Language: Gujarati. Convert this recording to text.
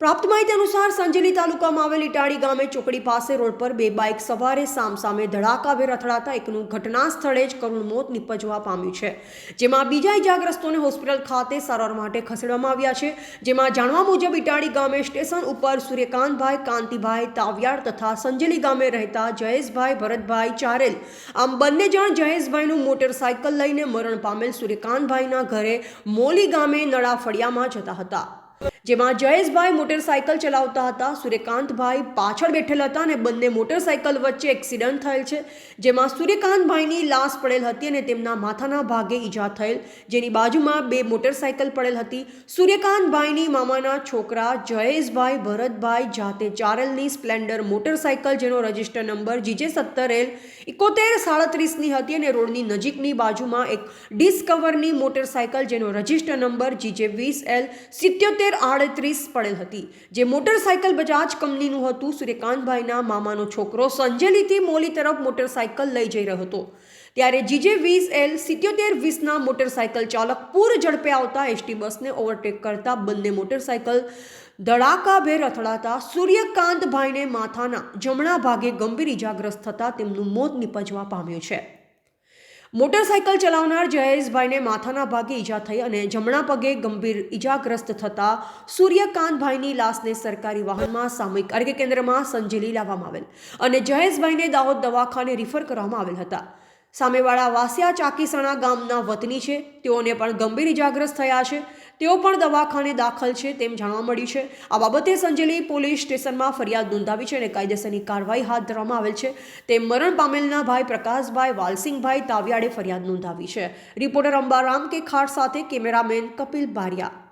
પ્રાપ્ત માહિતી અનુસાર સંજેલી તાલુકામાં આવેલ ઇટાળી ગામે ચોકડી પાસે રોડ પર બે બાઇક સવારે સામસામે ધડાકાભેર અથડાતા એકનું ઘટના સ્થળે જ કરુણ મોત નિપજવા પામ્યું છે, જેમાં બીજા ઇજાગ્રસ્તોને હોસ્પિટલ ખાતે સારવાર માટે ખસેડવામાં આવ્યા છે, જેમાં જાણવા મુજબ ઇટાળી ગામે સ્ટેશન ઉપર સૂર્યકાંતભાઈ, કાંતિભાઈ તાવ્યાર તથા સંજેલી ગામે રહેતા જયેશભાઈ, ભરતભાઈ, ચારેલ, આમ બંને જણ જયેશભાઈનું મોટરસાયકલ લઈને મરણ પામેલ સૂર્યકાંતભાઈના ઘરે મોલી ગામે નળા ફળિયામાં જતા હતા. જેમાં જયેશભાઈ મોટરસાયકલ ચલાવતા હતા. સૂર્યકાંતભાઈ પાછળ બેઠેલ હતા અને બંને મોટરસાયકલ વચ્ચે એક્સિડન્ટ થયેલ છે. જેમાં સૂર્યકાંતભાઈની લાશ પડેલ હતી અને તેમના માથાના ભાગે ઈજા થયેલ. જેની બાજુમાં બે મોટરસાયકલ પડેલ હતી. સૂર્યકાંતભાઈની મામાના છોકરા જયેશભાઈ ભરતભાઈ જાતે ચારેલની સ્પ્લેન્ડર મોટરસાયકલ, જેનો રજિસ્ટર નંબર જીજે સત્તર એલ ઇકોતેર સાડત્રીસની હતી અને રોડની નજીકની બાજુમાં એક ડિસ્કવરની મોટરસાયકલ, જેનો રજિસ્ટર નંબર જીજે વીસ એલ સિત્યોતેર આડત્રીસ પડેલ હતી. જે મોટરસાયકલ બજાજ કંપનીનું હતું. સૂર્યકાંતભાઈના મામાનો છોકરો સંજેલીથી મોલી તરફ મોટરસાયકલ લઈ જઈ રહ્યો હતો. ત્યારે જીજે વીસ એલ સિત્યોતેર વીસના મોટરસાયકલ ચાલક પૂર ઝડપે આવતા એસટી બસને ઓવરટેક કરતા બંને મોટરસાયકલ ધડાકાભેર અથડાતા સૂર્યકાંતભાઈને માથાના જમણા ભાગે ગંભીર ઇજાગ્રસ્ત થતાં તેમનું મોત નિપજવા પામ્યું છે. મોટરસાયકલ ચલાવનાર જયેશભાઈને માથાના ભાગે ઈજા થઈ અને જમણા પગે ગંભીર ઈજાગ્રસ્ત થતા સૂર્યકાંતભાઈની લાશને સરકારી વાહનમાં સામૂહિક આરોગ્ય કેન્દ્રમાં સંજેલી લાવવામાં આવેલ અને જયેશભાઈને દાહોદ દવાખાને રિફર કરવામાં આવેલ હતા. સામેવાળા વાસિયા ચાકીસણા ગામના વતની છે. તેઓને પણ ગંભીર ઇજાગ્રસ્ત થયા છે. તેઓ પણ દવાખાને દાખલ છે તેમ જાણવા મળ્યું છે. આ બાબતે સંજેલી પોલીસ સ્ટેશનમાં ફરિયાદ નોંધાવી છે અને કાયદેસરની કાર્યવાહી હાથ ધરવામાં આવેલ છે. તેમ મરણ પામેલના ભાઈ પ્રકાશભાઈ વાલસિંહભાઈ તાવિયાડે ફરિયાદ નોંધાવી છે. રિપોર્ટર અંબારામ કે ખાર સાથે કેમેરામેન કપિલ બારિયા